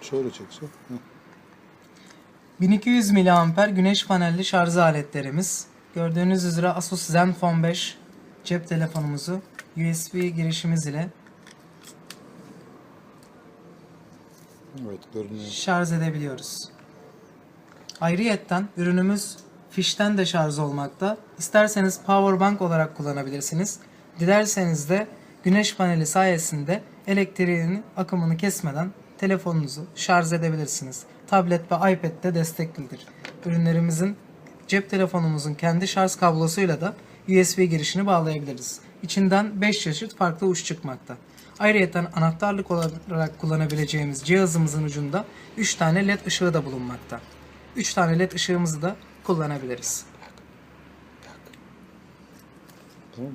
Şöyle çekse. Hı. 1200 mAh güneş panelli şarj aletlerimiz. Gördüğünüz üzere Asus Zenfone 5 cep telefonumuzu USB girişimiz ile Evet görünüyor. şarj edebiliyoruz. Ayrıyetten ürünümüz fişten de şarj olmakta. İsterseniz power bank olarak kullanabilirsiniz. Dilerseniz de güneş paneli sayesinde elektriğin akımını kesmeden telefonunuzu şarj edebilirsiniz. Tablet ve iPad de desteklidir. Ürünlerimizin cep telefonumuzun kendi şarj kablosuyla da USB girişini bağlayabiliriz. İçinden 5 çeşit farklı uç çıkmakta. Ayrıca anahtarlık olarak kullanabileceğimiz cihazımızın ucunda 3 tane led ışığı da bulunmakta. 3 tane led ışığımızı da kullanabiliriz. Tamam?